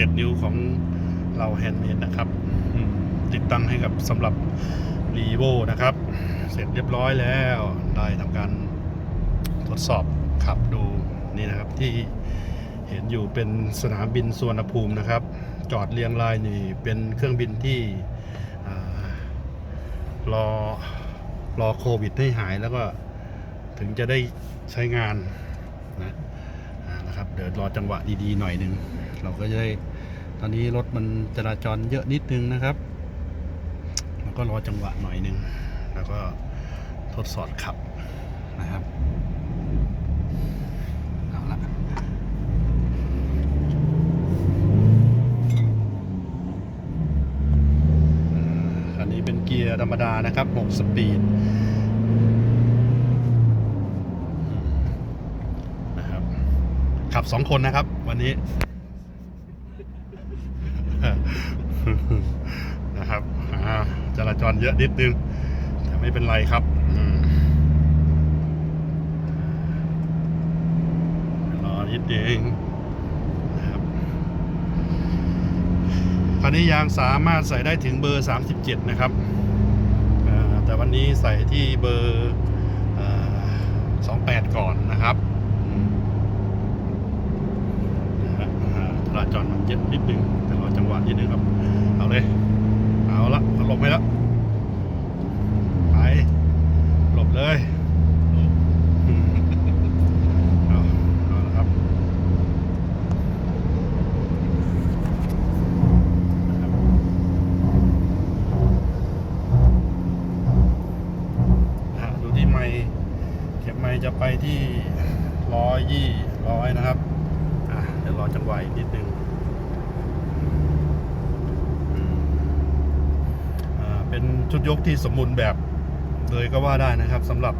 7 นิ้วของเราแฮนด์เมดนะครับ ติดตั้งให้กับสำหรับรีโวนะครับ เสร็จเรียบร้อยแล้วได้ทำการทดสอบขับดูนี่นะครับที่เห็นอยู่เป็นสนามบินสุวรรณภูมินะครับ จอดเรียงรายนี่เป็นเครื่องบินที่รอรอโควิดให้หายแล้วก็ถึงจะได้ใช้งานนะนะครับ เดี๋ยวรอจังหวะดี ๆ หน่อยหนึ่ง เราก็จะได้ตอนนี้รถมันจราจรเยอะนิดนึงนะครับแล้วก็รอจังหวะหน่อยหนึ่งแล้วก็ทดสอบขับนะครับเอาละคันนี้เป็นเกียร์ธรรมดานะครับ 6 สปีดนะครับ ขับ 2 คนนะครับ วันนี้ นะครับจราจรเยอะนิดนึง แต่ไม่เป็นไรครับรอนิดเองนะครับคันนี้ยางสามารถใส่ได้ถึงเบอร์ 37 นะครับ แต่วันนี้ใส่ที่เบอร์อ่า28 ก่อนนะครับอืมนะฮะอ่า จราจรมันเยอะนิดนึงแต่รอจังหวะนิดนึงครับ เอาเลย เอาละเอาหลบไปแล้วไปหลบเลยเอาละครับนะดูที่ไม้เข็มไม้จะไปที่ร้อยยี่ร้อยนะครับ เดี๋ยวรอจังหวะอีกนิดนึง อ่าเป็น ชุดยกที่สมบูรณ์แบบเลยก็ว่าได้นะครับสำหรับ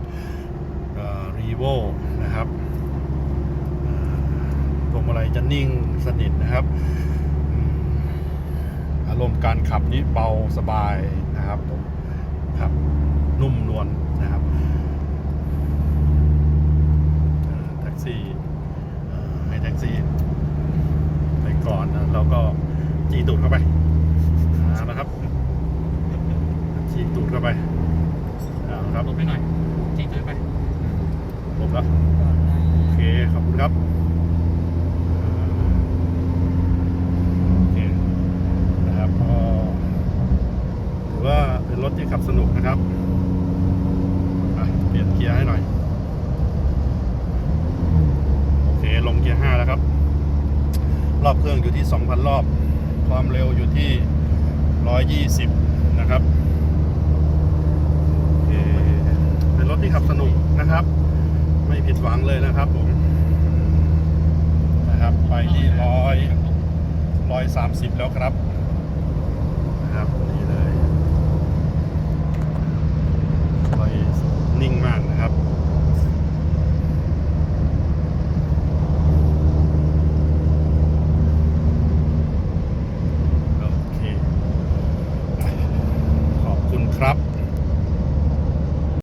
รีโวนะครับพวงมาลัยจะนิ่งสนิทนะครับ อารมณ์การขับนี้เบาสบายนะครับผมครับนุ่มนวลนะครับแท็กซี่ให้แท็กซี่ไปก่อนนะแล้วก็จีตูดเข้าไปเอาละครับ เข้าไปเอาละครับหลบไปหน่อยจีจืดไปผมแล้วโอเคขอบคุณครับโอเคนะครับก็ถือว่าเป็นรถที่ขับสนุกนะครับอะเปลี่ยนเกียร์ให้หน่อยโอเคลงเกียร์5แล้วครับ รอบเครื่องอยู่ที่ 2,000 รอบ ความเร็วอยู่ที่ 120 นะครับ โอเคเป็น รถที่ขับสนุกนะครับ ไม่ผิดหวังเลยนะครับผมนะครับไปที่ร้อยร้อยสามสิบแล้วครับ